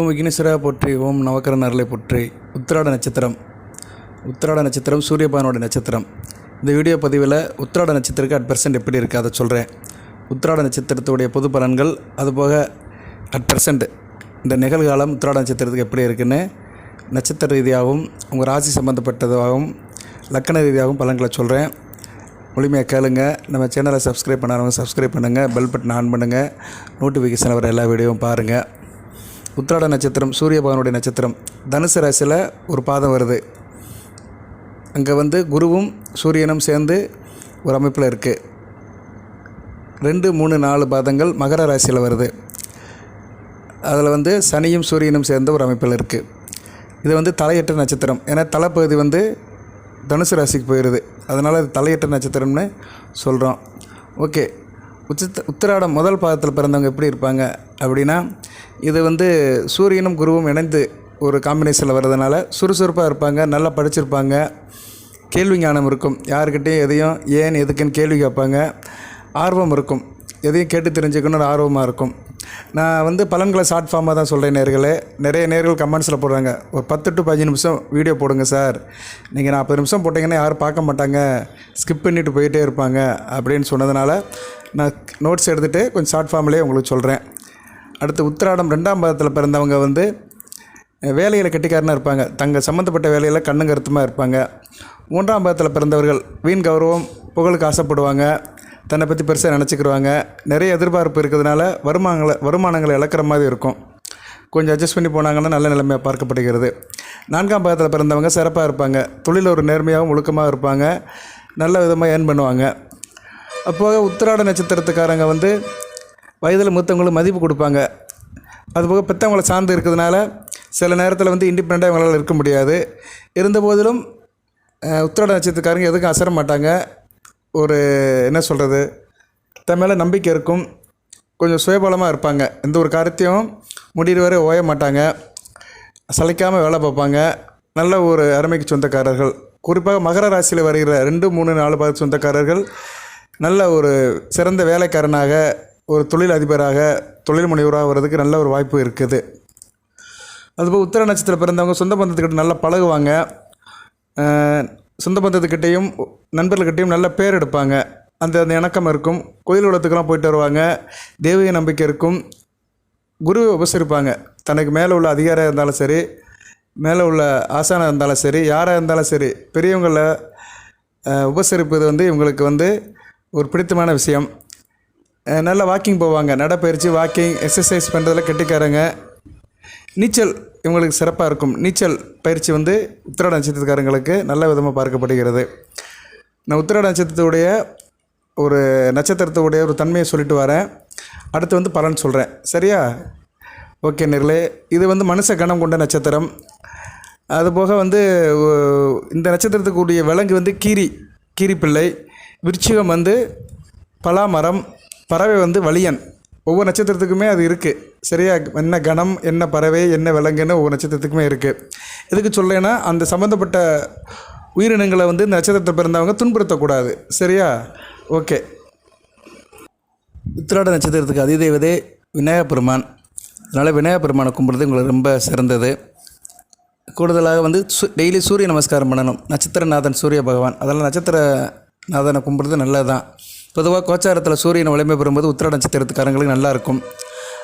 ஓம் விக்னேஸ்வரா போற்றி ஓம் நவக்கரன் அருளை போற்றி. உத்திராட நட்சத்திரம். உத்திராட நட்சத்திரம் சூரியபானோட நட்சத்திரம். இந்த வீடியோ பதிவில் உத்திராட நட்சத்திரத்துக்கு அட் பர்சன்ட் எப்படி இருக்குது அதை சொல்கிறேன் உத்திராட நட்சத்திரத்துடைய பொது பலன்கள் அதுபோக அட் பர்சன்ட் இந்த நிகழ்காலம் உத்திராட நட்சத்திரத்துக்கு எப்படி இருக்குன்னு நட்சத்திர ரீதியாகவும் உங்கள் ராசி சம்மந்தப்பட்டதாகவும் லக்கண ரீதியாகவும் பலன்களை சொல்கிறேன் முழுமையாக கேளுங்க. நம்ம சேனலை சப்ஸ்கிரைப் பண்ணாதவங்க சப்ஸ்கிரைப் பண்ணுங்கள் பெல் பட்டன் ஆன் பண்ணுங்கள் நோட்டிஃபிகேஷன் வர எல்லா வீடியோவும் பாருங்கள் உத்திராட நட்சத்திரம் சூரிய பகவானுடைய நட்சத்திரம் தனுசு ராசியில் ஒரு பாதம் வருது. அங்கே வந்து குருவும் சூரியனும் சேர்ந்து ஒரு அமைப்பில் இருக்குது ரெண்டு மூணு நாலு பாதங்கள் மகர ராசியில் வருது. அதில் வந்து சனியும் சூரியனும் சேர்ந்த ஒரு அமைப்பில் இருக்குது இது வந்து தலையற்ற நட்சத்திரம். ஏன்னா தலைப்பகுதி வந்து தனுசு ராசிக்கு போயிடுது அதனால் அது தலையற்ற நட்சத்திரம்னு சொல்கிறோம் ஓகே. உச்சித்த உத்திராடம் முதல் பாதத்தில் பிறந்தவங்க எப்படி இருப்பாங்க அப்படின்னா இது வந்து சூரியனும் குருவும் இணைந்து ஒரு காம்பினேஷனில் வர்றதுனால சுறுசுறுப்பாக இருப்பாங்க நல்லா படிச்சிருப்பாங்க கேள்வி ஞானம் இருக்கும். யாருக்கிட்டேயும் எதையும் ஏன் எதுக்குன்னு கேள்வி கேட்பாங்க ஆர்வம் இருக்கும். எதையும் கேட்டு தெரிஞ்சுக்கணும்னு ஆர்வமாக இருக்கும். நான் வந்து பலன்களை ஷார்ட் ஃபார்மாக தான் சொல்கிறேன் நேர்களே. நிறைய நேர்கள் கமெண்ட்ஸில் போடுறாங்க. ஒரு பத்து டு பதினஞ்சு நிமிஷம் வீடியோ போடுங்க சார் நீங்கள் நாற்பது நிமிஷம் போட்டிங்கன்னா யாரும் பார்க்க மாட்டாங்க. ஸ்கிப் பண்ணிவிட்டு போயிட்டே இருப்பாங்க அப்படின்னு சொன்னதுனால நான் நோட்ஸ் எடுத்துகிட்டு கொஞ்சம் ஷார்ட் ஃபார்ம்லேயே உங்களுக்கு சொல்கிறேன் அடுத்து உத்திராடம் ரெண்டாம் பாதத்தில் பிறந்தவங்க வந்து வேலையில் கெட்டிக்காரனாக இருப்பாங்க. தங்கள் சம்மந்தப்பட்ட வேலையில் கண்ணுங்கருத்துமாக இருப்பாங்க. மூன்றாம் பாதத்தில் பிறந்தவர்கள் வீண் கௌரவம் புகழுக்கு ஆசைப்படுவாங்க. தன்னை பற்றி பெருசாக நினச்சிக்கிடுவாங்க நிறைய எதிர்பார்ப்பு இருக்கிறதுனால வருமானங்களை வருமானங்களை இழக்கிற மாதிரி இருக்கும். கொஞ்சம் அட்ஜஸ்ட் பண்ணி போனாங்கன்னா நல்ல நிலைமையாக பார்க்கப்படுகிறது. நான்காம் பாகத்தில் பிறந்தவங்க சிறப்பாக இருப்பாங்க. தொழில் ஒரு நேர்மையாகவும் ஒழுக்கமாக இருப்பாங்க. நல்ல விதமாக ஏர்ன் பண்ணுவாங்க. அப்போது உத்திராட நட்சத்திரத்துக்காரங்க வந்து வயதில் மூத்தவங்களுக்கு மதிப்பு கொடுப்பாங்க. அதுபோக பெற்றவங்களை சார்ந்து இருக்கிறதுனால சில நேரத்தில் வந்து இண்டிபெண்ட்டாக இவங்களால் இருக்க முடியாது. இருந்த போதிலும் உத்திராட நட்சத்திரக்காரங்க எதுக்கும் அசர மாட்டாங்க. ஒரு என்ன சொல்கிறது தன் மேலே நம்பிக்கை இருக்கும். கொஞ்சம் சுயபலமாக இருப்பாங்க. எந்த ஒரு காரியத்தையும் முடிகிற வரை ஓய மாட்டாங்க. சளைக்காமல் வேலை பார்ப்பாங்க. நல்ல ஒரு அருமைக்கு சொந்தக்காரர்கள். குறிப்பாக மகர ராசியில் வருகிற ரெண்டு மூணு நாலு பாத சொந்தக்காரர்கள் நல்ல ஒரு சிறந்த வேலைக்காரனாக ஒரு தொழில் அதிபராக தொழில் முனைவராக வர்றதுக்கு நல்ல ஒரு வாய்ப்பு இருக்குது. அதுபோல் உத்திர நட்சத்திரம் பிறந்தவங்க சொந்த பந்தத்துக்கிட்ட நல்லா பழகுவாங்க. சொந்த பந்தத்துக்கிட்டேயும் நண்பர்கள்கிட்டையும் நல்ல பேர் எடுப்பாங்க. அந்த அந்த இணக்கம் இருக்கும். கோயில் குளத்துக்கெல்லாம் போயிட்டு வருவாங்க. தெய்வீக நம்பிக்கை இருக்கும். குருவை உபசரிப்பாங்க. தனக்கு மேலே உள்ள அதிகாரியாக இருந்தாலும் சரி மேலே உள்ள ஆசானம் இருந்தாலும் சரி யாராக இருந்தாலும் சரி பெரியவங்களை உபசரிப்பது வந்து இவங்களுக்கு வந்து ஒரு பிடித்தமான விஷயம். நல்லா வாக்கிங் போவாங்க. நடைப்பயிற்சி வாக்கிங் எக்ஸசைஸ் பண்ணுறதுல கெட்டிக்காரங்க. நீச்சல் இவங்களுக்கு சிறப்பாக இருக்கும். நீச்சல் பயிற்சி வந்து உத்திராட நட்சத்திரக்காரங்களுக்கு நல்ல விதமாக பார்க்கப்படுகிறது. நான் உத்திராட நட்சத்திரத்துடைய ஒரு நட்சத்திரத்துடைய ஒரு தன்மையை சொல்லிட்டு வரேன். அடுத்து வந்து பலன் சொல்கிறேன் சரியா? ஓகே நேர்களே இது வந்து மனுஷ கணம் கொண்ட நட்சத்திரம். அதுபோக வந்து இந்த நட்சத்திரத்துக்குரிய விலங்கு வந்து கீரி கீரிப்பிள்ளை விருச்சிகம் வந்து பலாமரம் பறவை வந்து வலியன். ஒவ்வொரு நட்சத்திரத்துக்குமே அது இருக்குது சரியா? என்ன கணம் என்ன பறவை என்ன விலங்குன்னு ஒவ்வொரு நட்சத்திரத்துக்குமே இருக்குது எதுக்கு சொல்லேன்னா அந்த சம்மந்தப்பட்ட உயிரினங்களை வந்து இந்த நட்சத்திரத்தை பிறந்தவங்க துன்புறுத்தக்கூடாது. சரியா? ஓகே. உத்திராட நட்சத்திரத்துக்கு அதிதேவதே விநாயகப் பெருமான் அதனால் விநாயகப் பெருமானை கும்பிட்றது உங்களுக்கு ரொம்ப சிறந்தது. கூடுதலாக வந்து சு டெய்லி சூரிய நமஸ்காரம் பண்ணணும். நட்சத்திரநாதன் சூரிய பகவான். அதனால் நட்சத்திரநாதனை கும்பிட்றது நல்லது தான் பொதுவாக கோச்சாரத்தில் சூரியனை வலிமை பெறும்போது உத்திராட நட்சத்திரத்துக்காரங்களுக்கு நல்லாயிருக்கும்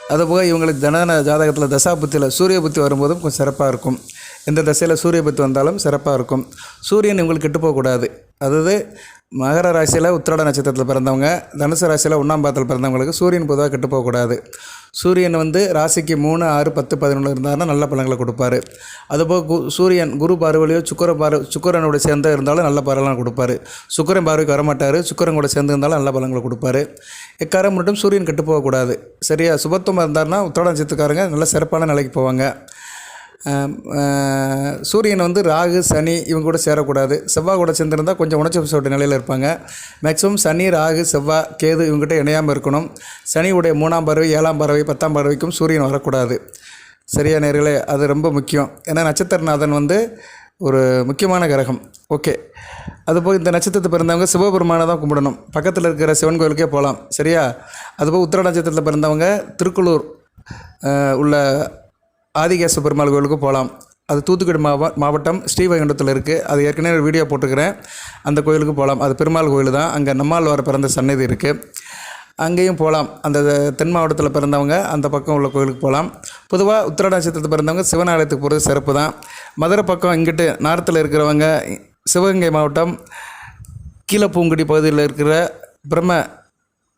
அதுபோக இவங்களுக்கு தன ஜாதகத்தில் தசா புத்தியில் சூரிய புத்தி வரும்போதும் கொஞ்சம் சிறப்பாக இருக்கும். எந்த தசையில் சூரிய புத்தி வந்தாலும் சிறப்பாக இருக்கும். சூரியன் இவங்களுக்கு கெட்டு போகக்கூடாது. அதாவது மகர ராசியில் உத்திராட நட்சத்திரத்தில் பிறந்தவங்க தனுசு ராசியில் ஒன்றாம் பாதத்தில் பிறந்தவங்களுக்கு சூரியன் பொதுவாக கெட்டு போகக்கூடாது சூரியன் வந்து ராசிக்கு மூணு ஆறு பத்து பதினொன்று இருந்தாருன்னா நல்ல பலன்களை கொடுப்பாரு. அதுபோக கு சூரியன் குரு பார்வையிலையோ சுக்கர பார்வை சுக்கரனோட சேர்ந்து இருந்தாலும் நல்ல பலன்களை கொடுப்பாரு. சுக்கரன் பார்வைக்கு வரமாட்டார் சுக்கரன் கூட சேர்ந்து இருந்தாலும் நல்ல பலன்களை கொடுப்பாரு. எக்காரம் மட்டும் சூரியன் கெட்டு போகக்கூடாது சரியா? சுபத்துவமாக இருந்தாருன்னா உத்திராட நட்சத்திரக்காரங்க நல்ல சிறப்பான நிலைக்கு போவாங்க. சூரியன் வந்து ராகு சனி இவங்க கூட சேரக்கூடாது. செவ்வாய் கூட சேர்ந்துருந்தால் கொஞ்சம் உணர்ச்சி சொல்லிட்டு நிலையில் இருப்பாங்க. மேக்ஸிமம் சனி ராகு செவ்வாய் கேது இவங்ககிட்ட இணையாமல் இருக்கணும். சனியுடைய மூணாம் பறவை ஏழாம் பறவை பத்தாம் பறவைக்கும் சூரியன் வரக்கூடாது. சரியா நேர்களே அது ரொம்ப முக்கியம். ஏன்னா நட்சத்திரநாதன் வந்து ஒரு முக்கியமான கிரகம். ஓகே. அதுபோல் இந்த நட்சத்திரத்தை பிறந்தவங்க சிவபெருமானை தான் கும்பிடணும். பக்கத்தில் இருக்கிற சிவன் கோயிலுக்கே போகலாம் சரியா? அதுபோல் உத்திர நட்சத்திரத்தில் பிறந்தவங்க திருக்குள்ளூர் உள்ள ஆதிகேச பெருமாள் கோயிலுக்கு போகலாம். அது தூத்துக்குடி மாவ மாவட்டம் ஸ்ரீவைகுண்டத்தில் இருக்குது அது ஏற்கனவே ஒரு வீடியோ போட்டுக்கிறேன் அந்த கோயிலுக்கு போகலாம். அது பெருமாள் கோயில் தான். அங்கே நம்மாழ்வார் பிறந்த சன்னதி இருக்குது அங்கேயும் போகலாம். அந்த தென் மாவட்டத்தில் பிறந்தவங்க அந்த பக்கம் உள்ள கோயிலுக்கு போகலாம். பொதுவாக உத்திராட நட்சத்திரத்தில் பிறந்தவங்க சிவனாலயத்துக்கு போகிறது சிறப்பு தான். மதுரை பக்கம் இங்கிட்டு நார்த்தில் இருக்கிறவங்க சிவகங்கை மாவட்டம் கீழப்பூங்குடி பகுதியில் இருக்கிற பிரம்ம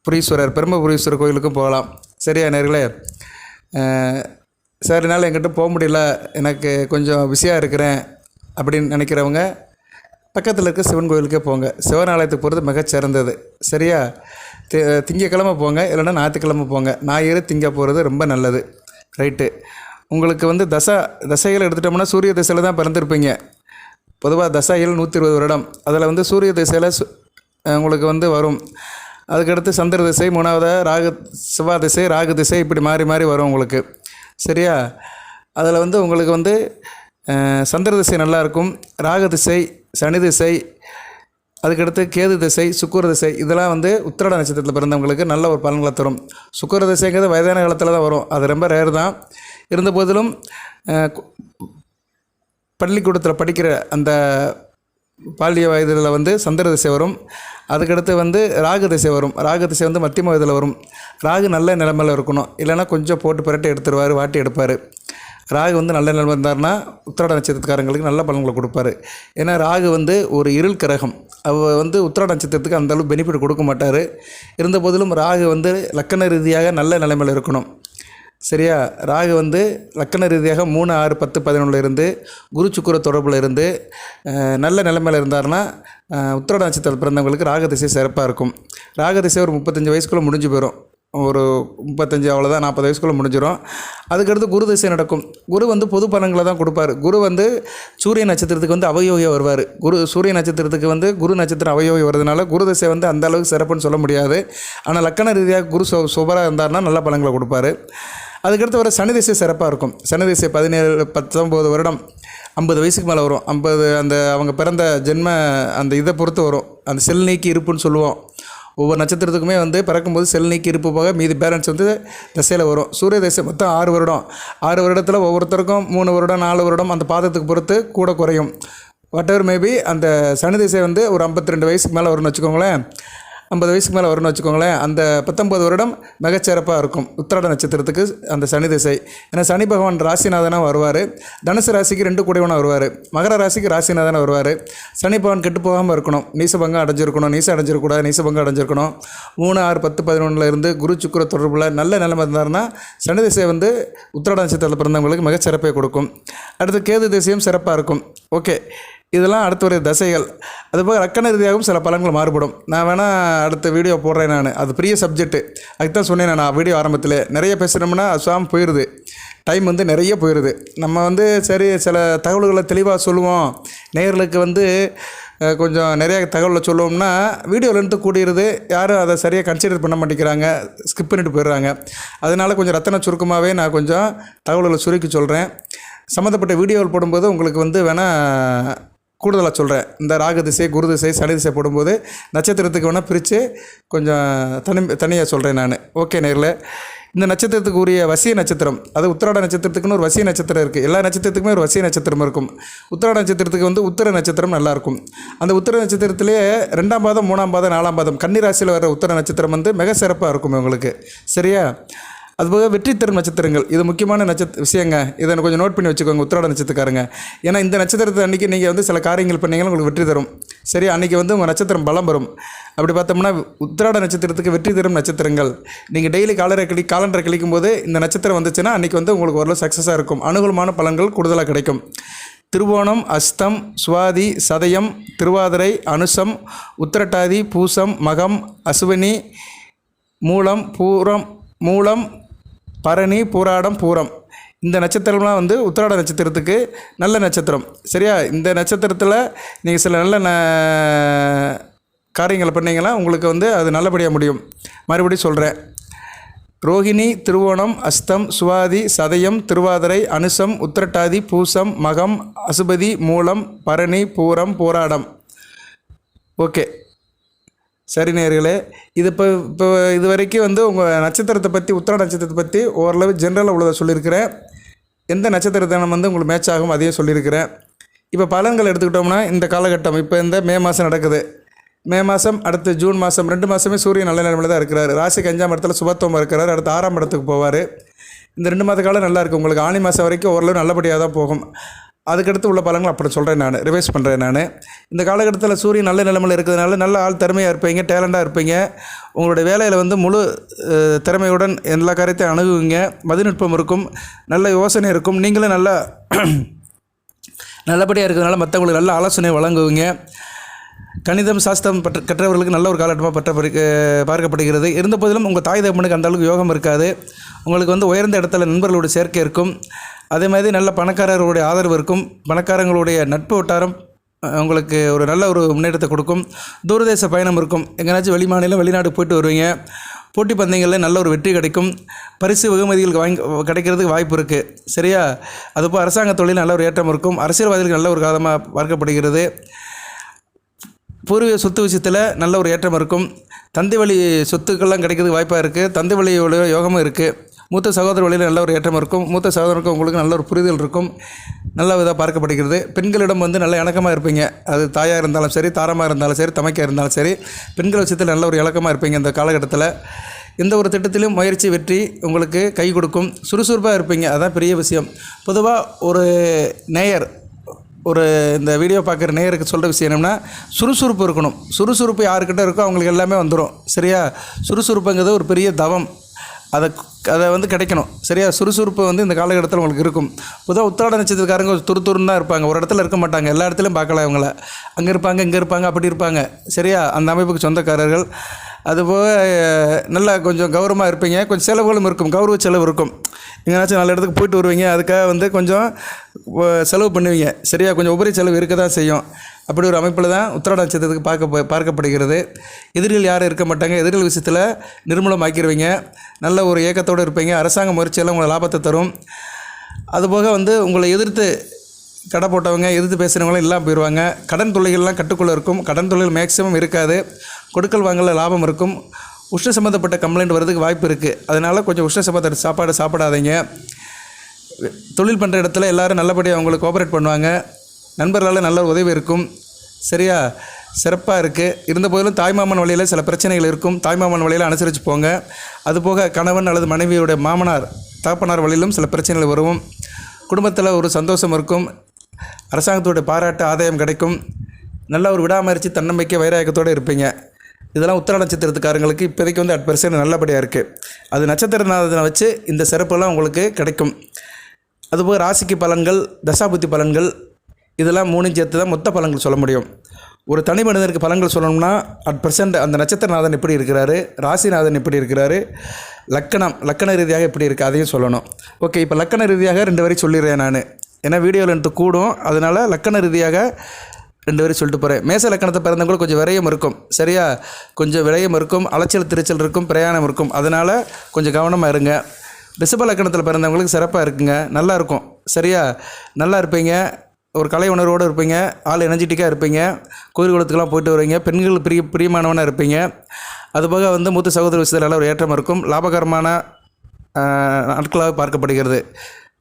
புரீஸ்வரர் பிரம்மபுரீஸ்வரர் கோயிலுக்கும் போகலாம். சரியா நேர்களே? சார் என்னால் எங்கிட்ட போக முடியல. எனக்கு கொஞ்சம் பிஸியாக இருக்கிறேன் அப்படின்னு நினைக்கிறவங்க பக்கத்தில் இருக்க சிவன் கோயிலுக்கே போங்க. சிவன் ஆலயத்துக்கு போகிறது மிகச்சிறந்தது. சரியா? தி திங்கக்கிழமை போங்க இல்லைன்னா ஞாயிற்றுக்கிழமை போங்க. ஞாயிறு திங்க போகிறது ரொம்ப நல்லது. ரைட்டு. உங்களுக்கு வந்து தசா தசைகள் எடுத்துட்டோம்னா சூரிய திசையில் தான் பிறந்திருப்பீங்க. பொதுவாக தசைகள் நூற்றி இருபது வருடம். அதில் வந்து சூரிய திசையில் சு- உங்களுக்கு வந்து வரும். அதுக்கடுத்து சந்திர திசை மூணாவதாக ராகு செவ்வாய் திசை ராகு திசை இப்படி மாறி மாறி வரும் உங்களுக்கு. சரியா? அதில் வந்து உங்களுக்கு வந்து சந்திர திசை நல்லாயிருக்கும் ராக திசை சனி திசை அதுக்கடுத்து கேது திசை சுக்குர திசை இதெல்லாம் வந்து உத்திரட நட்சத்திரத்தில் பிறந்தவங்களுக்கு நல்ல ஒரு பலன்களை தரும். சுக்கிர திசைங்கிறது வயதான காலத்தில் தான் வரும். அது ரொம்ப ரேர் தான். இருந்த போதிலும் பள்ளிக்கூடத்தில் படிக்கிற அந்த பால்ய வயதில் வந்து சந்திர திசை வரும். அதுக்கடுத்து வந்து ராகு திசை வரும். ராகு திசை வந்து மத்தியம வயதில் வரும். ராகு நல்ல நிலமையில் இருக்கணும். இல்லைன்னா கொஞ்சம் போட்டு புரட்டி எடுத்துருவார் வாட்டி எடுப்பார். ராகு வந்து நல்ல நிலைமை இருந்தாருன்னா உத்திராட நட்சத்திரக்காரங்களுக்கு நல்ல பலன்களை கொடுப்பாரு. ஏன்னா ராகு வந்து ஒரு இருள் கிரகம். அவர் வந்து உத்திராட நட்சத்திரத்துக்கு அந்தளவு பெனிஃபிட் கொடுக்க மாட்டார். இருந்த போதிலும் ராகு வந்து லக்கண ரீதியாக நல்ல நிலைமையில் இருக்கணும். சரியா? ராகு வந்து லக்கண ரீதியாக மூணு ஆறு பத்து பதினொன்றில் இருந்து குரு சுக்கிர தொடர்பில் இருந்து நல்ல நிலைமையில் இருந்தாருன்னா உத்திர நட்சத்திரத்தில் பிறந்தவங்களுக்கு ராக திசை சிறப்பாக இருக்கும். ராக திசை ஒரு முப்பத்தஞ்சு வயசுக்குள்ளே முடிஞ்சு போயிடும் ஒரு முப்பத்தஞ்சு அவ்வளோதான் நாற்பது வயசுக்குள்ளே முடிஞ்சிடும் அதுக்கடுத்து குரு திசை நடக்கும். குரு வந்து பொது பலன்களை தான் கொடுப்பார். குரு வந்து சூரிய நட்சத்திரத்துக்கு வந்து அவயோகியாக வருவார். குரு சூரிய நட்சத்திரத்துக்கு வந்து குரு நட்சத்திரம் அவயோகி வர்றதுனால குரு திசை வந்து அந்த அளவுக்கு சிறப்புன்னு சொல்ல முடியாது. ஆனால் லக்கண ரீதியாக குரு சு சுபராக இருந்தாருன்னா நல்ல பலன்களை கொடுப்பாரு. அதுக்கடுத்து வர சனி திசை சிறப்பாக இருக்கும். சனி திசை பதினேழு பத்தொம்போது வருடம் ஐம்பது வயசுக்கு மேலே வரும். ஐம்பது அந்த அவங்க பிறந்த ஜென்ம அந்த இதை பொறுத்து வரும். அந்த செல் நீக்கி இருப்புன்னு சொல்லுவோம். ஒவ்வொரு நட்சத்திரத்துக்குமே வந்து பிறக்கும்போது செல் நீக்கி இருப்பு போக மீதி பேலன்ஸ் வந்து திசையில் வரும். சூரிய திசை மொத்தம் ஆறு வருடம். ஆறு வருடத்தில் ஒவ்வொருத்தருக்கும் மூணு வருடம் நாலு வருடம் அந்த பாதத்துக்கு பொறுத்து கூட குறையும். வாட் எவர் மேபி அந்த சனி திசை வந்து ஒரு ஐம்பத்தி ரெண்டு வயசுக்கு மேலே வரும்னு வச்சுக்கோங்களேன். ஐம்பது வயசுக்கு மேலே வரும்னு வச்சுக்கோங்களேன் அந்த பத்தொம்பது வருடம் மிகச்சிறப்பாக இருக்கும். உத்திராட நட்சத்திரத்துக்கு அந்த சனி திசை. ஏன்னா சனி பகவான் ராசிநாதனாக வருவார். தனுசு ராசிக்கு ரெண்டு கூடியவனாக வருவார். மகர ராசிக்கு ராசிநாதனாக வருவார். சனி பகவான் கெட்டு போகாமல் இருக்கணும். நீசபங்கம் அடைஞ்சிருக்கணும். நீச அடைஞ்சிருக்கூடாது நீசபங்கம் அடைஞ்சிருக்கணும். மூணு ஆறு பத்து பதினொன்றில் இருந்து குரு சுக்கர தொடர்பில் நல்ல நிலைமை இருந்தார்னா சனி திசை வந்து உத்திராட நட்சத்திரத்தில் பிறந்தவங்களுக்கு மிகச்சிறப்பை கொடுக்கும். அடுத்து கேது திசையும் சிறப்பாக இருக்கும். ஓகே. இதெல்லாம் அடுத்து ஒரு தசைகள். அதுபோக ரக்கண ரீதியாகவும் சில பலன்கள் மாறுபடும். நான் வேணால் அடுத்த வீடியோ போடுறேன் நான். அது பெரிய சப்ஜெக்ட்டு அதுக்கு தான் சொன்னேன் நான் வீடியோ ஆரம்பத்தில். நிறைய பேசுகிறோம்னா சுவாமி போயிடுது டைம் வந்து நிறைய போயிடுது நம்ம வந்து சரி சில தகவல்களை தெளிவாக சொல்லுவோம். நேர்களுக்கு வந்து கொஞ்சம் நிறைய தகவலை சொல்லுவோம்னா வீடியோலேருந்து கூடிடுது கூடியிருது யாரும் அதை சரியாக கன்சிடர் பண்ண மாட்டேங்கிறாங்க. ஸ்கிப் பண்ணிட்டு போயிடுறாங்க. அதனால் கொஞ்சம் ரத்தன சுருக்கமாகவே நான் கொஞ்சம் தகவல்களை சுருக்கி சொல்கிறேன் சம்மந்தப்பட்ட வீடியோவில் போடும்போது உங்களுக்கு வந்து வேணால் கூடுதலாக சொல்கிறேன் இந்த ராகு திசை குரு திசை சனி திசை போடும்போது நட்சத்திரத்துக்கு வேணால் பிரித்து கொஞ்சம் தனி தனியாக சொல்கிறேன் நான். ஓகே நேரில். இந்த நட்சத்திரத்துக்கு உரிய வசிய நட்சத்திரம் அது உத்திராட நட்சத்திரத்துக்குன்னு ஒரு வசிய நட்சத்திரம் இருக்குது எல்லா நட்சத்திரத்துக்குமே ஒரு வசிய நட்சத்திரம் இருக்கும். உத்திராட நட்சத்திரத்துக்கு வந்து உத்திர நட்சத்திரம் நல்லாயிருக்கும் அந்த உத்திர நட்சத்திரத்திலே ரெண்டாம் பாதம் மூணாம் பாதம் நாலாம் பாதம் கன்னிராசியில் வர உத்திர நட்சத்திரம் வந்து மிக சிறப்பாக இருக்கும் உங்களுக்கு சரியா? அதுபோக வெற்றி தரும் நட்சத்திரங்கள். இது முக்கியமான நட்சத்திர விஷயங்க. இதை கொஞ்சம் நோட் பண்ணி வச்சுக்கோங்க உத்திராட நட்சத்திரக்காரங்க. ஏன்னா இந்த நட்சத்திரத்தை அன்றைக்கி நீங்கள் வந்து சில காரியங்கள் பண்ணிங்கன்னா உங்களுக்கு வெற்றி தரும். சரி அன்றைக்கி வந்து உங்கள் நட்சத்திரம் பலம் வரும் அப்படி பார்த்தோம்னா உத்திராட நட்சத்திரத்துக்கு வெற்றி தரும் நட்சத்திரங்கள். நீங்கள் டெய்லி காலரை கிளி காலண்டரை கிளிக்கும் போது இந்த நட்சத்திரம் வந்துச்சுன்னா அன்றைக்கி வந்து உங்களுக்கு ஓரளவு சக்ஸஸாக இருக்கும். அனுகூலமான பலன்கள் கூடுதலாக கிடைக்கும். திருவோணம் அஸ்தம் சுவாதி சதயம் திருவாதிரை அனுசம் உத்திரட்டாதி பூசம் மகம் அசுவினி மூலம் பூரம் மூலம் பரணி பூராடம் பூரம். இந்த நட்சத்திரம்லாம் வந்து உத்திராட நட்சத்திரத்துக்கு நல்ல நட்சத்திரம். சரியா? இந்த நட்சத்திரத்தில் நீங்கள் சில நல்ல ந காரியங்களை பண்ணிங்கன்னா உங்களுக்கு வந்து அது நல்லபடியாக முடியும். மறுபடியும் சொல்கிறேன் ரோகிணி திருவோணம் அஸ்தம் சுவாதி சதயம் திருவாதிரை அனுசம் உத்திரட்டாதி பூசம் மகம் அசுபதி மூலம் பரணி பூரம் போராடம். ஓகே. சரி நேர்களே இது இப்போ இப்போ இது வரைக்கும் வந்து உங்கள் நட்சத்திரத்தை பற்றி உத்திர நட்சத்திரத்தை பற்றி ஓரளவு ஜென்ரலாக உள்ளதை சொல்லியிருக்கிறேன். எந்த நட்சத்திர தினம் வந்து உங்களுக்கு மேட்ச் ஆகும் அதையும் சொல்லியிருக்கிறேன். இப்போ பலன்கள் எடுத்துக்கிட்டோம்னா இந்த காலகட்டம் இப்போ இந்த மே மாதம் நடக்குது. மே மாதம் அடுத்து ஜூன் மாதம் ரெண்டு மாதமே சூரியன் நல்ல நிலைமையில் தான் இருக்கிறார். ராசிக்கு அஞ்சாம் இடத்துல சுபத்துவம் இருக்கிறார் அடுத்து ஆறாம் இடத்துக்கு போவார். இந்த ரெண்டு மாத காலம் நல்லா இருக்கும் உங்களுக்கு ஆணி மாதம் வரைக்கும் ஓரளவு நல்லபடியாக தான் போகும். அதுக்கடுத்து உள்ள பலன்கள் அப்படி சொல்கிறேன் நான் ரிவைஸ் பண்ணுறேன் நான். இந்த காலகட்டத்தில் சூரியன் நல்ல நிலமையில் இருக்கிறதுனால நல்ல ஆள் திறமையாக இருப்பீங்க டேலண்டாக இருப்பீங்க. உங்களுடைய வேலையில் வந்து முழு திறமையுடன் எல்லா காரியத்தையும் அணுகுவீங்க. மதிநுட்பம் இருக்கும் நல்ல யோசனை இருக்கும். நீங்களும் நல்லா நல்லபடியாக இருக்கிறதுனால மற்றவங்களுக்கு நல்ல ஆலோசனை வழங்குவீங்க. கணிதம் சாஸ்திரம் பற்ற கற்றவர்களுக்கு நல்ல ஒரு காலகட்டமாக பற்ற பார்க்கப்படுகிறது. இருந்த போதிலும் உங்கள் தாய் தகப்பனுக்கு அந்த அளவுக்கு யோகம் இருக்காது. உங்களுக்கு வந்து உயர்ந்த இடத்துல நண்பர்களோட சேர்க்கை இருக்கும். அதே மாதிரி நல்ல பணக்காரர்களுடைய ஆதரவு இருக்கும். பணக்காரங்களுடைய நட்பு வட்டாரம் உங்களுக்கு ஒரு நல்ல ஒரு முன்னேற்றத்தை கொடுக்கும். தூரதேச பயணம் இருக்கும். எங்கேனாச்சும் வெளி மாநிலம் வெளிநாடு போயிட்டு வருவீங்க. போட்டி பந்தயங்களில் நல்ல ஒரு வெற்றி கிடைக்கும். பரிசு வெகுமதிகள் வாங்கி கிடைக்கிறதுக்கு வாய்ப்பு இருக்குது சரியா? அதுபோல் அரசாங்க தொழில் நல்ல ஒரு ஏற்றம் இருக்கும். அரசியல்வாதிகளுக்கு நல்ல ஒரு காலமாக பார்க்கப்படுகிறது. பூர்வீக சொத்து விஷயத்தில் நல்ல ஒரு ஏற்றம் இருக்கும். தந்தை வழி சொத்துக்கள்லாம் கிடைக்கிறதுக்கு வாய்ப்பாக இருக்குது தந்தை வழியோட யோகமும் இருக்குது மூத்த சகோதர வழியில் நல்ல ஒரு ஏற்றம் இருக்கும். மூத்த சகோதரனுக்கு உங்களுக்கு நல்ல ஒரு புரிதல் இருக்கும். நல்ல விதமாக பார்க்கப்படுகிறது. பெண்களிடம் வந்து நல்ல இணக்கமாக இருப்பீங்க. அது தாயாக இருந்தாலும் சரி தாரமாக இருந்தாலும் சரி தமைக்காக இருந்தாலும் சரி பெண்கள் விஷயத்தில் நல்ல ஒரு இலக்கமாக இருப்பீங்க இந்த காலகட்டத்தில். எந்த ஒரு திட்டத்திலும் முயற்சி வெற்றி உங்களுக்கு கை கொடுக்கும். சுறுசுறுப்பாக இருப்பீங்க. அதான் பெரிய விஷயம். பொதுவாக ஒரு நேயர் ஒரு இந்த வீடியோ பார்க்குற நேயருக்கு சொல்கிற விஷயம் என்னென்னா சுறுசுறுப்பு இருக்கணும். சுறுசுறுப்பு யாருக்கிட்ட இருக்கோ அவங்களுக்கு எல்லாமே வந்துடும் சரியா? சுறுசுறுப்புங்கிறது ஒரு பெரிய தவம். அதை அதை வந்து கிடைக்கணும். சரியா? சுறுசுறுப்பு வந்து இந்த காலகட்டத்தில் உங்களுக்கு இருக்கும். பொதுவாக உத்திராட நட்சத்திரக்காரங்க துரு துருன்னு தான் இருப்பாங்க. ஒரு இடத்துல இருக்க மாட்டாங்க. எல்லா இடத்துலையும் பார்க்கலாம் இவங்கள. அங்கே இருப்பாங்க இங்கே இருப்பாங்க அப்படி இருப்பாங்க. சரியா? அந்த அமைப்புக்கு சொந்தக்காரர்கள். அதுபோக நல்லா கொஞ்சம் கௌரவமாக இருப்பீங்க. கொஞ்சம் செலவுகளும் இருக்கும். கௌரவ செலவு இருக்கும். எங்கேனாச்சும் நல்ல இடத்துக்கு போயிட்டு வருவீங்க. அதுக்காக வந்து கொஞ்சம் செலவு பண்ணுவீங்க. சரியா? கொஞ்சம் உபரி செலவு இருக்க தான் செய்யும். அப்படி ஒரு அமைப்பில் தான் உத்திராட நட்சத்திரத்துக்கு பார்க்க பார்க்கப்படுகிறது. எதிரிகள் யாரும் இருக்க மாட்டாங்க. எதிரிகள் விஷயத்தில் நிர்மூலமாக்கிடுவீங்க நல்ல ஒரு ஏக்கத்தோடு இருப்பீங்க. அரசாங்க முயற்சியெல்லாம் உங்களை லாபத்தை தரும். அதுபோக வந்து உங்களை எதிர்த்து கடை போட்டவங்க எதிர்த்து பேசுகிறவங்களாம் இல்லாமல் போயிடுவாங்க கடன் தொல்லைகள்லாம் கட்டுக்குள்ளே இருக்கும். கடன் தொழில் மேக்ஸிமம் இருக்காது. கொடுக்கல் வாங்கல லாபம் இருக்கும். உஷ்ண சம்மந்தப்பட்ட கம்ப்ளைண்ட் வரதுக்கு வாய்ப்பு இருக்குது அதனால் கொஞ்சம் உஷ்ண சம்மந்த சாப்பாடு சாப்பிடாதீங்க. தொழில் பண்ணுற இடத்துல எல்லாரும் நல்லபடியாக அவங்களுக்கு கோஆப்ரேட் பண்ணுவாங்க. நண்பர்களால் நல்ல உதவி இருக்கும். சரியா? சிறப்பாக இருக்குது இருந்த போதிலும் தாய்மாமன் வழியில் சில பிரச்சனைகள் இருக்கும். தாய்மாமன் வழியில் அனுசரித்து போங்க. அதுபோக கணவன் அல்லது மனைவியுடைய மாமனார் தாப்பனார் வழியிலும் சில பிரச்சனைகள் வரும். குடும்பத்தில் ஒரு சந்தோஷம் இருக்கும். அரசாங்கத்துடைய பாராட்டு ஆதாயம் கிடைக்கும். நல்ல ஒரு விடாமரிச்சு தன்னம்பிக்கை வைராயக்கத்தோடு இருப்பீங்க. இதெல்லாம் உத்தர நட்சத்திரத்துக்காரங்களுக்கு இப்போதைக்கு வந்து அட் பர்சன்ட் நல்லபடியாக இருக்குது அது நட்சத்திரநாதனை வச்சு இந்த சிறப்பெல்லாம் உங்களுக்கு கிடைக்கும். அதுபோக ராசிக்கு பலன்கள் தசாபுத்தி பலன்கள் இதெல்லாம் மூணு சேர்த்து தான் மொத்த பலன்கள் சொல்ல முடியும். ஒரு தனி மனிதனுக்கு பலன்கள் சொல்லணும்னா அட் பர்சன்ட் அந்த நட்சத்திரநாதன் எப்படி இருக்கிறாரு ராசிநாதன் எப்படி இருக்கிறாரு லக்கணம் லக்கண ரீதியாக எப்படி இருக்குது அதையும் சொல்லணும். ஓகே இப்போ லக்கண ரீதியாக ரெண்டு வரையும் சொல்லிடுறேன் நான். ஏன்னா வீடியோவில் எடுத்து கூடும். அதனால் லக்கண ரீதியாக ரெண்டு வரை சொல்லிட்டு போகிறேன் மேச லக்கணத்தை பிறந்தவங்களுக்கு கொஞ்சம் விரயம் இருக்கும். சரியா? கொஞ்சம் விரயம் இருக்கும். அலைச்சல் திருச்சல் இருக்கும். பிரயாணம் இருக்கும். அதனால் கொஞ்சம் கவனமாக இருங்க. ரிஷப லக்கணத்தில் பிறந்தவங்களுக்கு சிறப்பாக இருக்குங்க. நல்லா இருக்கும். சரியா? நல்லா இருப்பீங்க. ஒரு கலை உணர்வோடு இருப்பீங்க. ஆள் எனர்ஜெட்டிக்காக இருப்பீங்க. கோயில் குளத்துக்கெலாம் போயிட்டு வருவீங்க. பெண்கள் பிரிய பிரியமானவனாக இருப்பீங்க. அதுபோக வந்து மூத்த சகோதர விஷயத்தில் ஒரு ஏற்றம் இருக்கும். லாபகரமான நாட்களாக பார்க்கப்படுகிறது.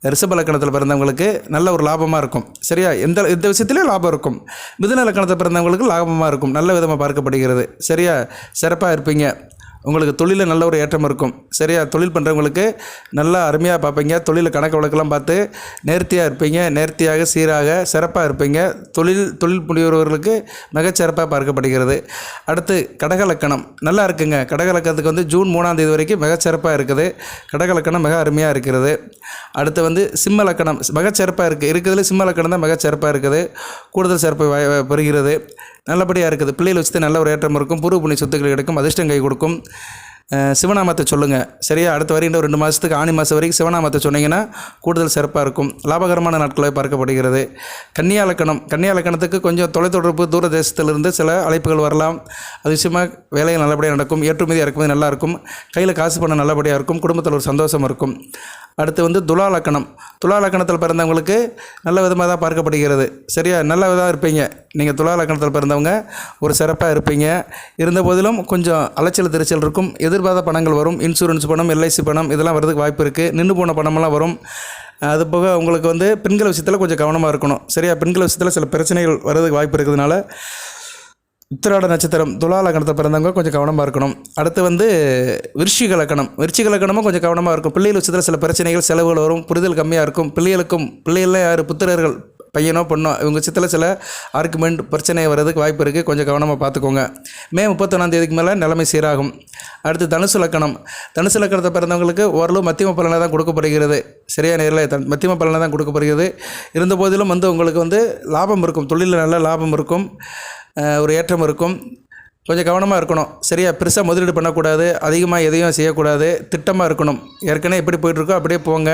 ரிஷப லக்கணத்தில் பிறந்தவங்களுக்கு நல்ல ஒரு லாபமாக இருக்கும். சரியா? எந்த எந்த விஷயத்துலையும் லாபம் இருக்கும். மிதுன லக்கணத்தில் பிறந்தவங்களுக்கு லாபமாக இருக்கும். நல்ல விதமாக பார்க்கப்படுகிறது. சரியா? சிறப்பாக இருப்பீங்க. உங்களுக்கு தொழிலில் நல்ல ஒரு ஏற்றம் இருக்கும். சரியா? தொழில் பண்ணுறவங்களுக்கு நல்லா அருமையாக பார்ப்பீங்க. தொழிலில் கணக்கு வழக்கெல்லாம் பார்த்து நேர்த்தியாக இருப்பீங்க. நேர்த்தியாக சீராக சிறப்பாக இருப்பீங்க. தொழில் தொழில் புரிபவர்களுக்கு மிகச்சிறப்பாக பார்க்கப்படுகிறது. அடுத்து கடகலக்கணம் நல்லா இருக்குங்க. கடகலக்கணத்துக்கு வந்து ஜூன் மூணாம் தேதி வரைக்கும் மிகச்சிறப்பாக இருக்குது. கடகலக்கணம் மிக அருமையாக இருக்கிறது அடுத்து வந்து சிம்ம லக்கணம். மிகச்சிறப்பாக இருக்குது இருக்கிறதுல சிம்ம லக்கணம் தான் மிகச்சிறப்பாக இருக்குது. கூடுதல் சிறப்பு வாய்- பெறுகிறது. நல்லபடியாக இருக்குது. பிள்ளைகள் வச்சு நல்ல ஒரு ஏற்றம் இருக்கும். பூர்வ புண்ணிய சொத்துக்கள் கிடைக்கும் அதிர்ஷ்டம் கை கொடுக்கும். சிவநாமத்தை சொல்லுங்கள் சரியா? அடுத்த வருகின்ற ரெண்டு மாதத்துக்கு ஆணி மாதம் வரைக்கும் சிவநாமத்தை சொன்னீங்கன்னா கூடுதல் சிறப்பாக இருக்கும். லாபகரமான நாட்களாக பார்க்கப்படுகிறது. கன்னியா லக்கணம். கன்னியா லக்கணத்துக்கு கொஞ்சம் தொலைத்தொடர்பு தூர தேசத்திலிருந்து சில அழைப்புகள் வரலாம். அது விஷயமா வேலைகள் நல்லபடியாக நடக்கும். ஏற்றுமதி இறக்குமதி நல்லாயிருக்கும் கையில் காசு பணம் நல்லபடியாக இருக்கும். குடும்பத்தில் ஒரு சந்தோஷம் இருக்கும். அடுத்து வந்து துலா லக்கணம். துலா லக்கணத்தில் பிறந்தவங்களுக்கு நல்ல விதமாக தான் பார்க்கப்படுகிறது. சரியா? நல்ல விதமாக இருப்பீங்க. நீங்கள் துலா லக்கணத்தில் பிறந்தவங்க ஒரு சிறப்பாக இருப்பீங்க. இருந்த போதிலும் கொஞ்சம் அலைச்சல் திருச்சல் இருக்கும். எது எதிர்பார்த்த பணங்கள் வரும் இன்சூரன்ஸ் பணம் எல்ஐசி பணம் இதெல்லாம் வரதுக்கு வாய்ப்பு இருக்குது நின்று போன பணமெல்லாம் வரும். அது போக உங்களுக்கு வந்து பெண்கள் விஷயத்தில் கொஞ்சம் கவனமாக இருக்கணும். சரியா? பெண்கள் விஷயத்தில் சில பிரச்சனைகள் வர்றதுக்கு வாய்ப்பு இருக்கிறதுனால உத்திராட நட்சத்திரம் துலா லக்கணத்தை பிறந்தவங்க கொஞ்சம் கவனமாக இருக்கணும். அடுத்து வந்து விருஷிக லக்கணம் விருச்சிக லக்கணமும் கொஞ்சம் கவனமாக இருக்கும். பிள்ளைகள் விஷயத்தில் சில பிரச்சனைகள் செலவுகள் வரும். புரிதல் கம்மியாக இருக்கும். பிள்ளைகளுக்கும் பிள்ளைகளில் யார்? புத்திரர்கள் பையனோ பொண்ணோ இவங்க சித்தில் சில ஆர்குமெண்ட் பிரச்சனை வர்றதுக்கு வாய்ப்பு இருக்குது கொஞ்சம் கவனமாக பார்த்துக்கோங்க மே முப்பத்தொன்னாம் தேதிக்கு மேலே நிலைமை சீராகும். அடுத்து தனுசு லக்கணம். தனுசு லக்கணத்தை பிறந்தவங்களுக்கு ஓரளவு மத்தியம பலனை தான் கொடுக்கப்படுகிறது. சரியாக நேரில் தன் மத்தியம பலனை தான் கொடுக்கப்படுகிறது. இருந்த போதிலும் வந்து உங்களுக்கு வந்து லாபம் இருக்கும். தொழிலில் நல்ல லாபம் இருக்கும். ஒரு ஏற்றம் இருக்கும். கொஞ்சம் கவனமாக இருக்கணும். சரியா? பெருசாக முதலீடு பண்ணக்கூடாது. அதிகமாக எதையும் செய்யக்கூடாது. திட்டமாக இருக்கணும். ஏற்கனவே எப்படி போயிட்டுருக்கோ அப்படியே போங்க.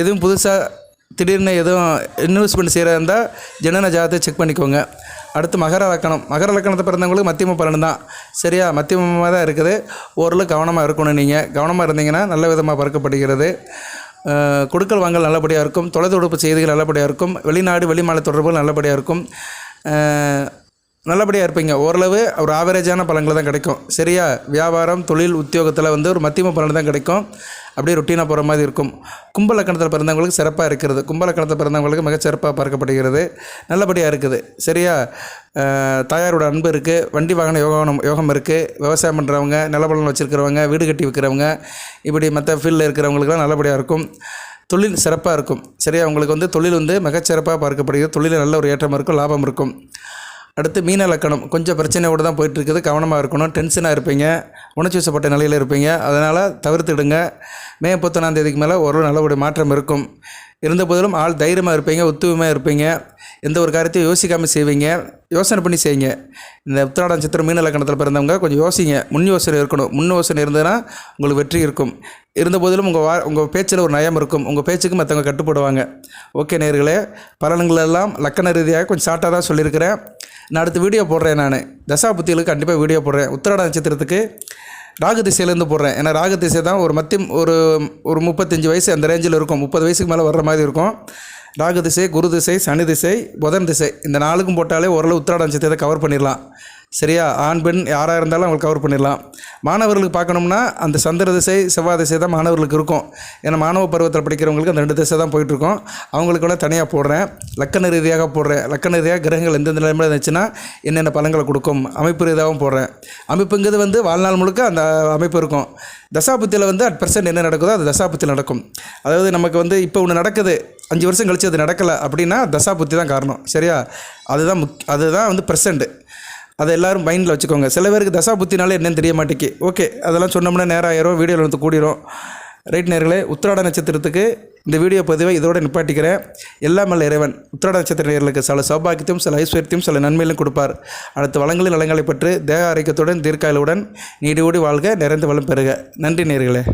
எதுவும் புதுசாக திடீர்னு எதுவும் இன்வெஸ்ட்மெண்ட் செய்கிறதா இருந்தால் ஜனன ஜாதத்தை செக் பண்ணிக்கோங்க. அடுத்து மகர லக்கணம். மகர லக்கணத்தை பிறந்தவங்களுக்கு மத்தியம பலன் தான். சரியா? மத்தியமமாக தான் இருக்குது. ஓரளவு கவனமாக இருக்கணும் நீங்கள் கவனமாக இருந்தீங்கன்னா நல்ல விதமாக பறக்கப்படுகிறது. கொடுக்கல் வாங்கல் நல்லபடியாக இருக்கும். தொலைத்தொடர்பு செய்திகள் நல்லபடியாக இருக்கும். வெளிநாடு வெளிமாநில தொடர்புகள் நல்லபடியாக இருக்கும். நல்லபடியாக இருப்பீங்க. ஓரளவு ஒரு ஆவரேஜான பலன்கள் தான் கிடைக்கும். சரியா? வியாபாரம் தொழில் உத்தியோகத்தில் வந்து ஒரு மத்தியம பலன் தான் கிடைக்கும். அப்படியே ரொட்டீனாக போகிற மாதிரி இருக்கும். கும்பலக்கணத்தில் பிறந்தவங்களுக்கு சிறப்பாக இருக்கிறது. கும்பலக்கணத்தில் பிறந்தவங்களுக்கு மிக சிறப்பாக பார்க்கப்படுகிறது. நல்லபடியாக இருக்குது. சரியா? தாயாரோட அன்பு இருக்குது வண்டி வாகன யோகம் யோகம் இருக்குது விவசாயம் பண்ணுறவங்க நிலப்பலன் வச்சுருக்கிறவங்க வீடு கட்டி வைக்கிறவங்க இப்படி மற்ற ஃபீல்டில் இருக்கிறவங்களுக்குலாம் நல்லபடியாக இருக்கும். தொழில் சிறப்பாக இருக்கும். சரியா? உங்களுக்கு வந்து தொழில் வந்து மிகச்சிறப்பாக பார்க்கப்படுகிறது. தொழிலில் நல்ல ஒரு ஏற்றம் இருக்கும் லாபம் இருக்கும். அடுத்து மீன லக்கணம் கொஞ்சம் பிரச்சனையோடு தான் போயிட்டுருக்குது. கவனமாக இருக்கணும். டென்ஷனாக இருப்பீங்க. உணர்ச்சி வசப்பட்ட நிலையில் இருப்பீங்க. அதனால் தவிர்த்துடுங்க. மே முப்பத்தொன்னாம் தேதிக்கு மேலே ஒரு நல்லபடி மாற்றம் இருக்கும். இருந்த போதிலும் ஆள் தைரியமாக இருப்பீங்க. உத்துவமாக இருப்பீங்க. எந்த ஒரு காரியத்தையும் யோசிக்காமல் செய்வீங்க. யோசனை பண்ணி செய்யுங்க. இந்த உத்திராட நட்சத்திரம் மீன லக்கணத்தில் பிறந்தவங்க கொஞ்சம் யோசிங்க. முன் யோசனை இருக்கணும். முன் யோசனை இருந்ததுன்னா உங்களுக்கு வெற்றி இருக்கும். இருந்த போதிலும் உங்கள் வா உங்கள் பேச்சில் ஒரு நயம் இருக்கும். உங்கள் பேச்சுக்கு மற்றவங்க கட்டுப்படுவாங்க. ஓகே நேர்களே பலன்களெல்லாம் லக்கண ரீதியாக கொஞ்சம் ஷார்ட்டாக தான் சொல்லியிருக்கிறேன். நான் அடுத்து வீடியோ போடுறேன் நான். தசா புத்திகளுக்கு கண்டிப்பாக வீடியோ போடுறேன். உத்திராட நட்சத்திரத்துக்கு ராகு திசையிலேருந்து போடுறேன். ஏன்னா ராகு திசை தான் ஒரு மத்தியம் ஒரு ஒரு முப்பத்தஞ்சு வயசு அந்த ரேஞ்சில் இருக்கும். முப்பது வயசுக்கு மேலே வர்ற மாதிரி இருக்கும். ராகு திசை குரு திசை சனி திசை புதன் திசை. இந்த நாளுக்கும் போட்டாலே ஓரளவு உத்திராட நட்சத்திரத்தை கவர் பண்ணிடலாம். சரியா? ஆண் பெண் யாராக இருந்தாலும் அவங்களுக்கு கவர் பண்ணிடலாம். மாணவர்களுக்கு பார்க்கணும்னா அந்த சந்திர திசை செவ்வாய் திசை தான் மாணவர்களுக்கு இருக்கும். ஏன்னா மாணவ பருவத்தில் படிக்கிறவங்களுக்கு அந்த ரெண்டு திசை தான் போயிட்டுருக்கோம். அவங்களுக்கு கூட தனியாக போடுறேன். லக்கண ரீதியாக போடுறேன். லக்கண ரீதியாக கிரகங்கள் எந்தெந்த நிலைமையில் இருந்துச்சுன்னா என்னென்ன பலன்களை கொடுக்கும்? அமைப்பு ரீதியாகவும் போடுறேன். அமைப்புங்கிறது வந்து வாழ்நாள் முழுக்க அந்த அமைப்பு இருக்கும். தசாபுத்தியில் வந்து அட் பர்சன்ட் என்ன நடக்குதோ அது தசாபுத்தியில் நடக்கும். அதாவது நமக்கு வந்து இப்போ ஒன்று நடக்குது. அஞ்சு வருஷம் கழித்து அது நடக்கலை அப்படின்னா தசாபுத்தி தான் காரணம். சரியா? அதுதான் முக் அதுதான் வந்து ப்ரெசண்ட்டு அதை எல்லாரும் மைண்டில் வச்சுக்கோங்க. சில பேருக்கு தசா புத்தினாலே என்னன்னு தெரிய மாட்டேங்கி ஓகே அதெல்லாம் சொன்னோம்னா நேரம் ஆயிரும் வீடியோவில் வந்து கூடிரும். ரைட் நேர்களே உத்திராட நட்சத்திரத்துக்கு இந்த வீடியோ பதிவை இதோட நிப்பாட்டிக்கிறேன். எல்லாம் அல்ல இறைவன் உத்திராட நட்சத்திர நேர்களுக்கு சில சௌபாகியத்தையும் சில ஐஸ்வர்யத்தையும் சில நன்மையிலும் கொடுப்பார். அடுத்த வளங்களின் நலங்களை பெற்று தேக ஆரோக்கியத்துடன் தீர்க்காயலுடன் நீடியோடி வாழ்க நிறைந்த வளம் பெறுக. நன்றி நேர்களே.